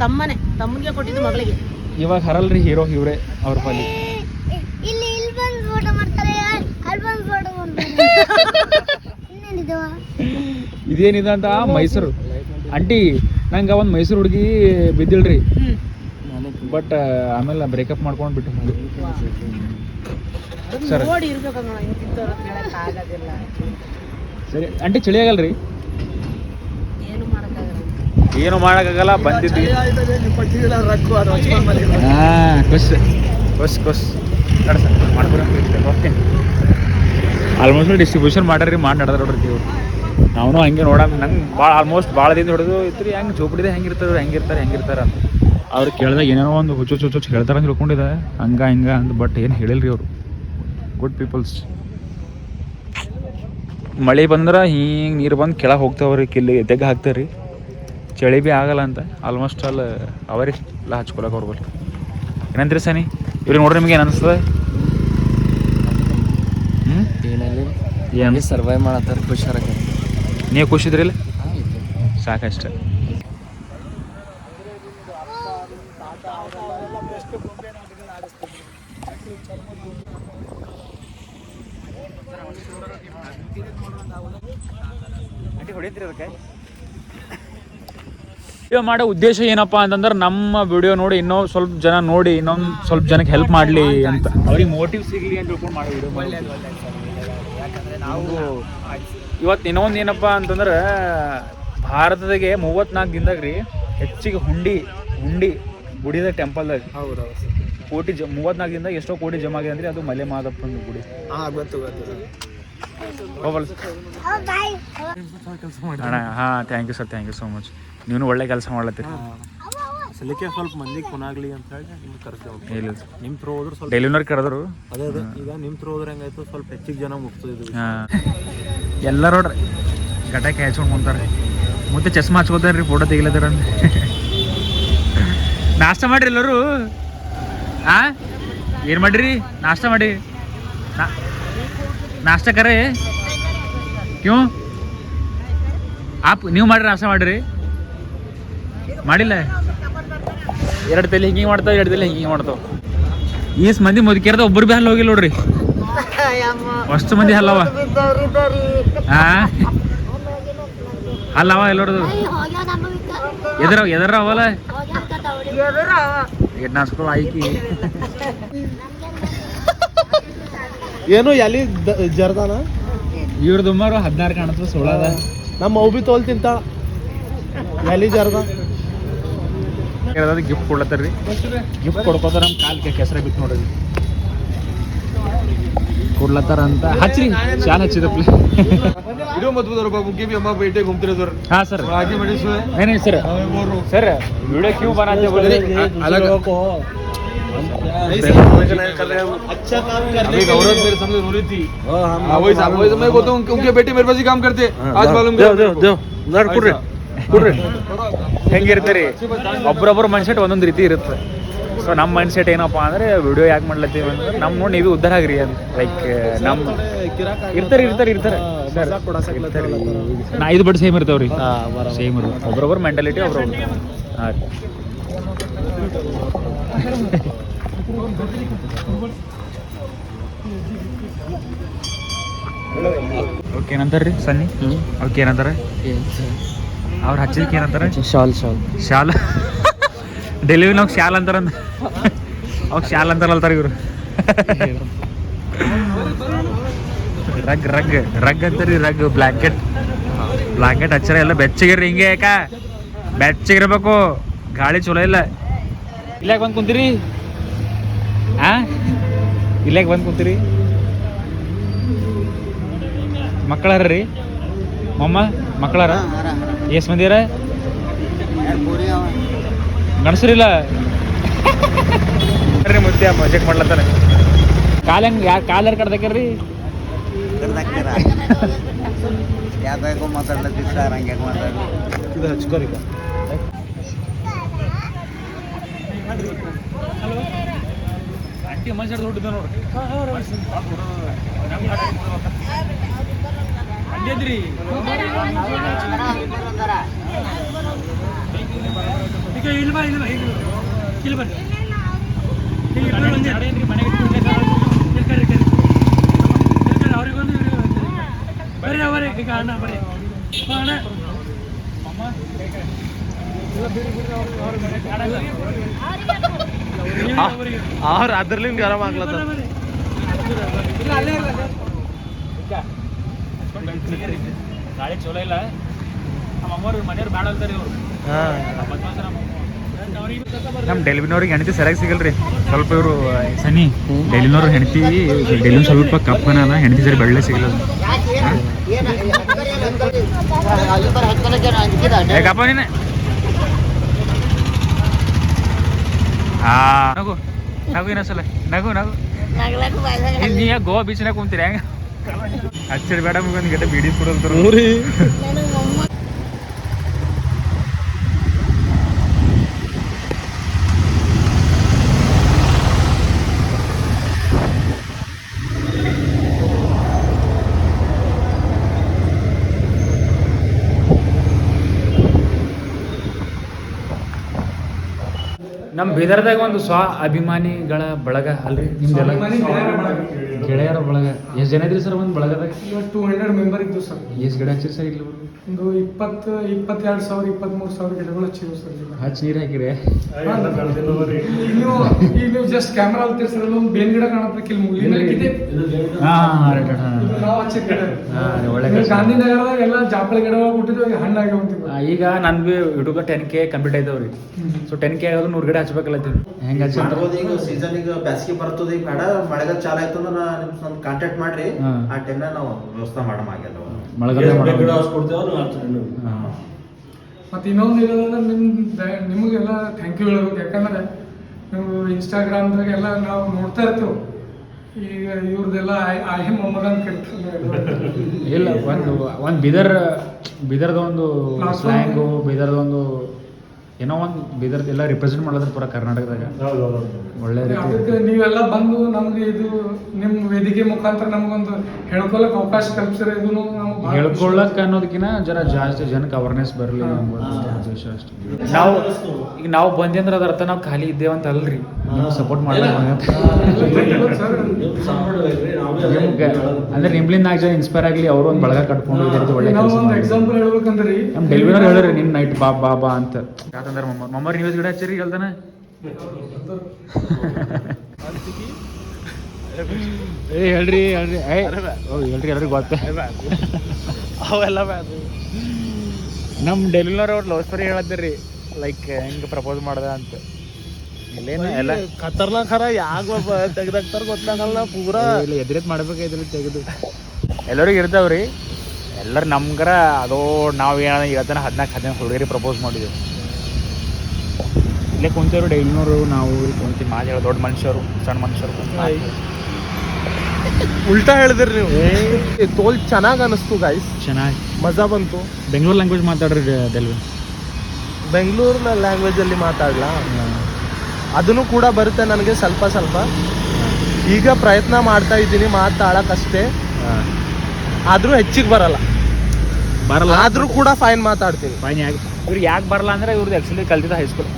ತಮ್ಮನೆ ತಮ್ಮನಿಗೆ ಕೊಟ್ಟಿದ್ದು ಮಗಳಿಗೆ. ಇವಾಗ ಹರಲ್ರಿ ಹೀರೋ ಇವ್ರೆ ಅವ್ರ ಪಾಲಿ ಇಲ್ಲಿ ಇಲ್ಲಿ ಬಂದು ಫೋಟೋ ಮಾಡ್ತಾರೆ ಅಲ್ಲಿ ಬಂದು ಫೋಟೋ ಮಾಡ್ತಾರೆ ಇನ್ನೇನಿದು ಇದೇನಿದೆ ಅಂತ ಮೈಸೂರು. ಆಂಟಿ ನಂಗೆ ಒಂದು ಮೈಸೂರು ಹುಡುಗಿ ಬಿದ್ದಿಳ್ರಿ ಬಟ್ ಆಮೇಲೆ ಬ್ರೇಕಪ್ ಮಾಡ್ಕೊಂಡು ಬಿಟ್ಟು ಸರಿ. ಸರಿ. ಆಂಟಿ ಚಳಿ ಆಗಲ್ರಿ? ಏನು ಮಾಡಕ್ಕಾಗಲ್ಲ. ಏನು ಮಾಡೋಕ್ಕಾಗಲ್ಲ ಬಂದಿದ್ವಿ. ಹಾಂ ಖುಷ್. ಖುಷ್ ಖುಷ್. ಮಾಡ್ಕೊರ ಓಕೆ. ಆಲ್ಮೋಸ್ಟ್ ಡಿಸ್ಟ್ರಿಬ್ಯೂಷನ್ ಮಾಡ್ರಿ ಮಾಡಿ ನಡೆದ ನೋಡ್ರಿ ನೀವು ನಾವು ಹಂಗೆ ನೋಡ ನಂಗೆ ಭಾಳ ಆಲ್ಮೋಸ್ಟ್ ಭಾಳ ದಿನ ಹೊಡೆದು ಇತ್ತು ರೀ ಹೆಂಗೆ ಚೌಪಡಿದೆ ಹೆಂಗಿರ್ತಾರೆ ಹೆಂಗಿರ್ತಾರೆ ಹೆಂಗಿರ್ತಾರೆ ಅಂತ. ಅವ್ರು ಕೇಳಿದಾಗ ಏನೇನೋ ಒಂದು ಹುಚ್ಚು ಚುಚ್ಚು ಹೇಳ್ತಾರೆ ಅಂತ ತಿಳ್ಕೊಂಡಿದ್ದೆ ಹಂಗೆ, ಹಿಂಗೆ ಅಂತ ಬಟ್ ಏನು ಹೇಳಿಲ್ರಿ ಅವರು. ಗುಡ್ ಪೀಪಲ್ಸ್ ಮಳೆ ಬಂದ್ರೆ ಹಿಂಗೆ ನೀರು ಬಂದು ಕೆಳಗೆ ಹೋಗ್ತಾವ್ರಿ, ಕಿಲ್ಲಿ ತೆಗ್ಗ ಹಾಕ್ತಾರೆ ರೀ ಚಳಿ ಭೀ ಆಗಲ್ಲ ಅಂತ ಆಲ್ಮೋಸ್ಟ್ ಅಲ್ಲಿ ಅವರೇ, ಎಲ್ಲ ಹಚ್ಕೊಳಕ್ಕೆ ಹೋಗ್ಬಲ್ಲ ಏನಂತೀರಿ ಸನಿ? ಇವ್ರಿಗೆ ನೋಡ್ರಿ ನಿಮ್ಗೆ ಏನು ಅನಿಸ್ತದೆ? ಏನು? ಸರ್ವೈವ್ ಮಾಡತ್ತಾರ ಖುಷಾರಾಗ ನೀವು ಖುಷಿದ್ರಿಲ್ಲ ಸಾಕಷ್ಟೆ. ವಿಡಿಯೋ ಮಾಡೋ ಉದ್ದೇಶ ಏನಪ್ಪಾ ಅಂತಂದ್ರೆ ನಮ್ಮ ವಿಡಿಯೋ ನೋಡಿ ಇನ್ನೂ ಸ್ವಲ್ಪ ಜನ ನೋಡಿ ಇನ್ನೊಂದು ಸ್ವಲ್ಪ ಜನಕ್ಕೆ ಹೆಲ್ಪ್ ಮಾಡಲಿ ಅಂತ. ಅವ್ರಿಗೆ ಮೋಟಿವ್ ಸಿಗಲಿ ಅಂತ ತಿಳ್ಕೊಂಡು ಮಾಡೋ ವಿಡಿಯೋ ನಾವು ಇವತ್ತು ಇನ್ನೊಂದು ಏನಪ್ಪ ಅಂತಂದ್ರೆ ಭಾರತದಾಗೆ ಮೂವತ್ನಾಲ್ಕು ದಿನದಾಗ ರೀ ಹೆಚ್ಚಿಗೆ ಹುಂಡಿ ಹುಂಡಿ ಗುಡಿದ ಟೆಂಪಲ್ದಾಗ. ಹೌದು ಕೋಟಿ ಜ ಮೂವತ್ನಾಲ್ಕು ದಿನದಾಗ ಎಷ್ಟೋ ಕೋಟಿ ಜಮಾ ಆಗಿದೆ ಅಂದ್ರೆ ಅದು ಮಲೆ ಮಾದಪ್ಪನ ಗುಡಿ. ಹಾ ಗೊತ್ತು ಗೊತ್ತು ಅಣ್ಣ ಹಾಂ thank you sir thank you so much ನೀವು ಒಳ್ಳೆ ಕೆಲಸ ಮಾಡ್ಲತ್ತೀರಿ ಸಲಿಕೆ ಸ್ವಲ್ಪ ಮಂದಿಗೆ ಕೊನಾಗ್ಲಿ ಅಂತ ಹೇಳಿ ನಿಮ್ಗೆ ಕರ್ಸ್ತೇವೆ ಇಲ್ಲ ನಿಮ್ ಥ್ರೂ ಹೋದ್ರೆ ಸ್ವಲ್ಪ ಡೆಲಿವರಿ ಕರೆದ್ರು? ಅದೇ ಅದೇ. ಈಗ ನಿಮ್ಮ ತ್ರೋ ಹೋದ್ರೆ ಹೆಂಗಾಯ್ತು ಸ್ವಲ್ಪ ಹೆಚ್ಚಿಗೆ ಜನ ಮುಗಿಸ್ತಿದ್ವಿ ಎಲ್ಲರೂ ಎಲ್ಲ ನೋಡ್ರಿ. ಗಟಾಕೆ ಹಚ್ಕೊಂಡು ಕುಂತಾರೆ ಮತ್ತೆ ಚಸ್ಮಾ ಹಚ್ಕೋತಾರೆ ರೀ ಫೋಟೋ ತೆಗಿಲತ್ತಾರ? ನಾಷ್ಟ ಮಾಡ್ರಿ ಎಲ್ಲರೂ? ಆ? ಏನು ಮಾಡ್ರಿ? ನಾಷ್ಟ ಮಾಡಿ. ನಾಷ್ಟ ಕರೆ? ಕ್ಯೂ? ಆಪ್ ನೀವು ಮಾಡ್ರಿ ನಾಷ್ಟ ಮಾಡ್ರಿ. ಮಾಡಿಲ್ಲ? ಎರಡು ತಲೆ ಹಿಂಗೆ ಮಾಡ್ತಾವ ಎರಡು ತಲೆ ಹಿಂಗೆ ಮಾಡ್ತಾವ. ಈಸ್ ಮಂದಿ ಮುದುಕೇರ್ದ ಒಬ್ಬರು ಬಿ ಹಲ್ಲ ಹೋಗಿಲ್ಲ ನೋಡ್ರಿ. ಅಷ್ಟು ಮಂದಿ ಹಲ್ಲವ ಹಾ ಎಲ್ಲೋ ಎಲ್ಲರದು ಎದ್ರ ಎದರ ಅವಲ್ಲ ಎಡ್ ನಾಸ್ಕೊ ಆಯ್ಕಿ. ಏನು ಎಲ್ಲಿ ಜರ್ದಾನ? ಇವ್ರದ್ದು ಮಾರು ಹದಿನಾರು ಕಾಣತ್ವ ಸೋಳದ. ನಮ್ಮ ಅವು ಬಿ ತೋಲ್ ತಿಂತ ಎಲ್ಲಿ ಜರ್ದ ಗಿಫ್ಟ್ ಕೊಡ್ಲತ್ತಾರ್ರಿ ಗಿಫ್ಟ್ ಕೊಡ್ಕೋತಾರ ನಮ್ಮ ಕಾಲ್ ಕೆಸರ ಬಿತ್ತು ನೋಡ್ರಿ ಕೊಡ್ಲತ್ತಾರ ಅಂತ ಹಚ್ಚ್ರಿ ಶಾನ್ ಹಚ್ಚಿದಪ್ಲಿ ವಿಡಿಯೋ ಮತ್ ಬದರ ಬಾಬು ಗೆ ಬಿ ಅಮ್ಮ ಬೇಟೆ घूमते रहो ಹಾ ಸರ್ आगे बढ़े सो नहीं सर सर वीडियो क्यों बनाते बोले अलग को अच्छा काम करने अभी गौरव मेरे सामने रो रही थी हम हाँ वही साहब वही मैं बोलता हूँ उनके बेटे मेरे पास ही काम करते आज मालूम ದೇವ್ ದೇವ್ ದೇವ್ ನಡ್ ಕುಡ್ರಿ. ಹೆಂಗಿರ್ತೀರಿ? ಒಬ್ರೊಬ್ರು ಮೈಂಡ್ಸೆಟ್ ಒಂದೊಂದು ರೀತಿ ಇರುತ್ತೆ. ಸೊ ನಮ್ಮ ಮೈಂಡ್ಸೆಟ್ ಏನಪ್ಪ ಅಂದ್ರೆ ವಿಡಿಯೋ ಯಾಕೆ ಮಾಡ್ಲತ್ತೀವಿ ಅಂದ್ರೆ ನಮ್ಮ ನೋಡಿ ನೀವು ಉದ್ದಾರ ಆಗ್ರಿ ಅಂತ. ಲೈಕ್ ನಮ್ಮ ಇರ್ತಾರೆ ಇರ್ತಾರೆ ಇರ್ತಾರೆ. ನಾ ಇದು ಬಟ್ ಸೇಮ್ ಇರ್ತಾವ್ರಿ. ಸೇಮ್ ಇರುತ್ತೆ ಒಬ್ರೊಬ್ರು ಮೆಂಟಾಲಿಟಿ ಒಬ್ರೊಬ್ರು ಹಾಂ. ಓಕೆ ಏನಂತಾರ ರೀ ಸನ್ನಿ ಓಕೆ ಏನಂತಾರ? ಅವ್ರು ಹಚ್ಚಿದಕ್ಕೆ ಏನಂತಾರೆ? Shawl shawl. ಶಾಲ್. ಡೆಲಿವರಿ ನಾವು ಶಾಲ್ ಅಂತಾರ ಅವಾಗ ಶಾಲ್ ಅಂತಾರಲ್ತಾರ ಇವರು. ರಗ್ ರಗ್ ರಗ್ ಅಂತಾರೀ ರಗ್ ಬ್ಲ್ಯಾಂಕೆಟ್ ಬ್ಲ್ಯಾಂಕೆಟ್ ಹಚ್ಚಾರ ಎಲ್ಲ ಬೆಚ್ಚಗಿರ್ರಿ ಹಿಂಗೆ ಯಾಕ ಬೆಚ್ಚಗಿರ್ಬೇಕು. ಗಾಳಿ ಚಲೋ ಇಲ್ಲ. ಇಲ್ಲಾಗ ಬಂದು ಕುಂತೀರಿ? ಆ? ಇಲ್ಲಾಗ ಬಂದು ಕುಂತೀರಿ? ಮಕ್ಕಳಾರ ರೀ? ಮಮ್ಮ ಮಕ್ಕಳಾರ? ಎಸ್ ಮಂದಿರ ಗಣಸರಿಲ್ಲ ರೀ ಮುತ್ಯ ಚೆಕ್ ಮಾಡ್ಲತ್ತಾರ ಕಾಲ ಹೆಂಗ್ ಯಾರು ಕಾಲ ಯಾರು ಕಡ್ದಕ್ಯಾರ್ರಿ ಮಾತಾಡ್ಲತ್ತಿ ಸರ್ ಹಂಗೆ ಮಾತಾಡ್ಲಿ. ಇದು ಹಚ್ಕೋರಿ. ಮನುಷ್ಯರ ದೊಡ್ಡದ ನೋಡ್ರಿ. ಹಂಗೇದ್ರಿ ಈಗ ಇಲ್ಲಿ ಇಲ್ವಾ ಈಗ ಇಲ್ಲಿ ಬರ್ರಿ. ಈಗ ಇಲ್ಲಿ. ಬರ್ರಿ ಅವರೇ ಈಗ ಅಣ್ಣ ಬರ್ರಿ. ಅಣ್ಣ. ಅವ್ರ ಗರಂ ಆಗ್ಲತ್ತ. ಗಾಳಿ ಚಲೋ ಇಲ್ಲ. ನಮ್ಮ ಅಮ್ಮವ್ರು ಮನೆಯವ್ರು ಬೇಡ ಅಂತಾರೆ ಇವರು. ನಮ್ಮ ಡೆಲಿವಿನವ್ರಿಗೆ ಹೆಣ್ತಿ ಸರಿಯಾಗಿ ಸಿಗಲ್ರಿ. ಸ್ವಲ್ಪ ಇವರು ಸನಿ ಡೆಲಿನವ್ರು ಹೆಣ್ತಿ ಡೆಲಿನ ಸ್ವಲ್ಪ ಕಪ್ಪನಲ್ಲ ಹೆಣ್ತಿ ಸರಿ ಬೆಳ್ಳೆ ಸಿಗಲ್ಲ ಕಪ್ಪ ನೀನೆ. ಹಾ. ನಗು ನಗು ಇನ್ನೊಂದ್ಸಲ. ನಗು ನಗು. ನೀ- ಗೋವಾ ಬೀಚ್ನಾಗ ಕುಂತೀರಿ ಹೆಂಗ? ಹಚ್ಚಿರಿ ಬೇಡ ಮುಗೊಂದು ಗಿಡ ಬೀಡಿ ಕೊಡೋದ್ರು ನಮ್ಮ ಬೀದರ್ದಾಗ ಒಂದು ಸ್ವ ಅಭಿಮಾನಿಗಳ ಬಳಗ ಅಲ್ರಿ ನಿಮ್ದೆಲ್ಲ? ಗೆಳೆಯರ ಬಳಗ ಎಷ್ಟು ಜನ ಇದ್ರಿ ಸರ್ ಒಂದು ಬಳಗದಾಗ? ಟೂ ಹಂಡ್ರೆಡ್ ಮೆಂಬರ್ ಇದ್ದು ಸರ್. ಎಷ್ಟು ಗಿಡ ಹಚ್ಚಿರಿ ಸರ್ ಇಲ್ಲಿ ಒಂದು ಇಪ್ಪತ್ತು ಇಪ್ಪತ್ತೆರಡು ಸಾವಿರ ಇಪ್ಪತ್ತ್ಮೂರು ಸಾವಿರ ಗಿಡಗಳು ಹಚ್ಚಿದ್ವು ಸರ್ ಈಗ. ಹಚ್ಚಿ ನೀರು ಹಾಕಿರಿ. ನೀವು ಈಗ ನೀವು ಜಸ್ಟ್ ಕ್ಯಾಮ್ರಾ ಹೋಗ್ತೀರಿ ಸರ್ ಒಂದು ಬೇನ್ ಗಿಡ ಕಾಣಬೇಕು ಇಲ್ಲಿ ಮುಗಿಲಿದೆ ಇದೆ ಹಾಂ ರೈಟ್ ಹಾಂ ನಾವು ಹಚ್ಚಿದ ಗಿಡ. ಒಳ್ಳೆ ಈಗ ಕೆಲ್ಸ. ಗಾಂಧಿನಗರದಾಗ ಎಲ್ಲ ಜಾಪಳ ಗಿಡಗಳು ಬಿಟ್ಟಿದ್ದು ಹಣ್ಣಾಗಿ ಈಗ ನನ್ ಬಿ ಹುಡುಗ ಟೆನ್ ಕೆ ಕಂಪ್ಲೀಟ್ ಆಯ್ತವ್ರಿ. ಸೊ ಟೆನ್ ಕೆ ಆಗೋದು ನೂರು ಗಿಡ ಹಚ್ಬೇಕಲ್ಲತ್ತೀನಿ ಹೆಂಗೆ ಹಚ್ಚಿ ಮಾಡ್ಬೋದು ಈಗ ಸೀಸನ್ ಈಗ ಬ್ಯಾಸಿಗೆ ಬರ್ತದ ಈಗ ಬೇಡ ಮಳೆಗಾಲ ಚಾಲ ಆಯ್ತು ಅಂದ್ರೆ ನಾ ನಿಮ್ ಸ್ವಲ್ಪ ಕಾಂಟ್ಯಾಕ್ಟ್ ಮಾಡ್ರಿ. ಆ ಟೈಮ್ನ ನಾವು ವ್ಯವಸ್ಥೆ ಮಾಡಮ್ ಆಗ್ಯಲ್ಲ ಮಳೆಗಾಲ ಮತ್ತೆ ಇನ್ನೊಂದು ನಿಮಗೆಲ್ಲ ಥ್ಯಾಂಕ್ ಯು ಹೇಳ್ಬೇಕು. ಯಾಕಂದ್ರೆ ನೀವು ಇನ್ಸ್ಟಾಗ್ರಾಮ್ದಾಗ ಎಲ್ಲ ನಾವು ನೋಡ್ತಾ ಇರ್ತೇವೆ. ಈಗ ಇವ್ರದ್ದೆಲ್ಲ ಆಹಿ ಮೊಹಮ್ಮದ್ ಅಂತ ಕರಿತಾರೆ ಇಲ್ಲ ಒಂದು ಒಂದು ಬಿದರ್ ಬಿದರ್ದ ಒಂದು. ಸ್ಲ್ಯಾಂಗು ಬಿದರ್ದ ಒಂದು ಏನೋ ಒಂದು ಬೀದರ್ ಎಲ್ಲ ರಿಪ್ರೆಸೆಂಟ್ ಮಾಡೋದ್ರ ಪೂರ ಕರ್ನಾಟಕದಾಗ ಒಳ್ಳೆ ಅದಕ್ಕೆ ನೀವೆಲ್ಲ ಬಂದು ನಮ್ಗೆ ಇದು ನಿಮ್ಮ ವೇದಿಕೆ ಮುಖಾಂತರ ನಮಗೊಂದು ಹೇಳ್ಕೊಳಕ್ ಅವಕಾಶ ಕಲ್ಪಿಸಿದ್ರೆ ಖುಷಿ. ಹೇಳ್ಕೊಳ್ಳಕ್ ಅನ್ನೋದಕ್ಕಿಂತ ಜನ ಜಾಸ್ತಿ ಜನಕ್ಕೆ ಅವೇರ್ನೆಸ್ ಬರಲಿ ಉದ್ದೇಶ ಅಷ್ಟೇ. ನಾವು ಈಗ ನಾವು ಬಂದಿ ಅಂದ್ರೆ ಅದ್ರ ಅರ್ಥ ನಾವು ಖಾಲಿ ಇದ್ದೇವೆ ಅಂತ ಅಲ್ರಿ. ನಿಮ್ಗೆ ಸಪೋರ್ಟ್ ಮಾಡಬೇಕು ಅಂದ್ರೆ ನಿಮ್ಲಿಂದ ನಾಲ್ಕು ಜನ ಇನ್ಸ್ಪೈರ್ ಆಗಲಿ ಅವರು ಒಂದು ಬಳಗ ಕಟ್ಕೊಂಡು ಇದೇ ರೀತಿ ಒಳ್ಳೆ ನಾವು ಕೆಲಸ ಒಂದು ಎಕ್ಸಾಂಪಲ್ ಹೇಳ್ಬೇಕಂದ್ರೆ ನಮ್ಮ ಡೆಲಿವರಿ ಹೇಳಿರಿ ನಿನ್ನ ನೈಟ್ ಬಾ ಬಾ ಬಾ ಅಂತ. ಯಾಕಂದ್ರೆ ಮಮ್ಮ ಮಮ್ಮರ್ ನ್ಯೂಸ್ ಗಿಡ ಹಚ್ಚಿರಿ ಹೇಳ್ತಾನೆ. *laughs* ಏ ಹೇಳ್ರಿ ಹೇಳ್ರಿ. ಏ ಓ ಹೇಳ್ರಿ ಎಲ್ರಿಗೂ ಗೊತ್ತ. ಅವೆಲ್ಲ ಬ್ಯಾಡ ನಮ್ಮ ಡೆಲಿವರ್ ಅವ್ರು ಲವ್ ಸ್ಟೋರಿ ಹೇಳದ್ರಿ. ಲೈಕ್ ಹೆಂಗೆ ಪ್ರಪೋಸ್ ಮಾಡ್ದ ಅಂತ. ಇಲ್ಲೇನ ಎಲ್ಲ ಖತರ್ನಾಕ್ ಖರ ಯಾಕ ತೆಗ್ದಾಕ್ತಾರ ಗೊತ್ತಾಗಲ್ಲ ಪೂರಾ. ಇಲ್ಲ ಎದ್ರೆತ್ ಮಾಡ್ಬೇಕಾಯ್ತು ತೆಗೆದು. ಎಲ್ಲರಿಗೂ ಇರ್ತಾವ್ರಿ. ಎಲ್ಲರ ನಮ್ಗರ ಅದೋ ನಾವು ಏನ ಇವತ್ತನ ಹದಿನಾಲ್ಕು ಹದಿನೈದು ಹುಡುಗರಿಗೆ ಪ್ರಪೋಸ್ ಮಾಡಿದ್ವಿ. ಇಲ್ಲೇ ಕುಂತೇವ್ರು ಡೈಲಿನವರು ನಾವು ಕುಂತಿ ಮಾತು ಹೇಳೋ ದೊಡ್ಡ ಮನುಷ್ಯರು ಸಣ್ಣ ಮನುಷ್ಯರು. ಉಲ್ಟಾ ಹೇಳಿದ್ರಿ ನೀವು. ಏ, ತೋಲ್ ಚೆನ್ನಾಗ್ ಅನಿಸ್ತು ಗಾಯ್ಸ್ ಚೆನ್ನಾಗಿ. ಮಜಾ ಬಂತು. ಬೆಂಗಳೂರು ಲ್ಯಾಂಗ್ವೇಜ್ ಮಾತಾಡ್ರಿ ಡೆಲ್ವಿ. ಬೆಂಗಳೂರಿನ ಲ್ಯಾಂಗ್ವೇಜ್ ಅಲ್ಲಿ ಮಾತಾಡ್ಲಾ? ಅದನ್ನು ಕೂಡ ಬರುತ್ತೆ ನನಗೆ ಸ್ವಲ್ಪ ಸ್ವಲ್ಪ. ಈಗ ಪ್ರಯತ್ನ ಮಾಡ್ತಾ ಇದ್ದೀನಿ ಮಾತಾಡಕ್ಕಷ್ಟೇ ಆದ್ರೂ ಹೆಚ್ಚಿಗೆ ಬರಲ್ಲ. ಬರಲ್ಲ. ಆದ್ರೂ ಕೂಡ ಫೈನ್ ಮಾತಾಡ್ತೀನಿ. ಫೈನ್ ಯಾಕೆ ಇವ್ರಿಗೆ ಯಾಕೆ ಬರಲ್ಲ ಅಂದ್ರೆ ಇವ್ರದ್ದು ಆ್ಯಕ್ಚುಲಿ ಕಲ್ತಿದ್ದ ಹೈಸ್ಕೂಲ್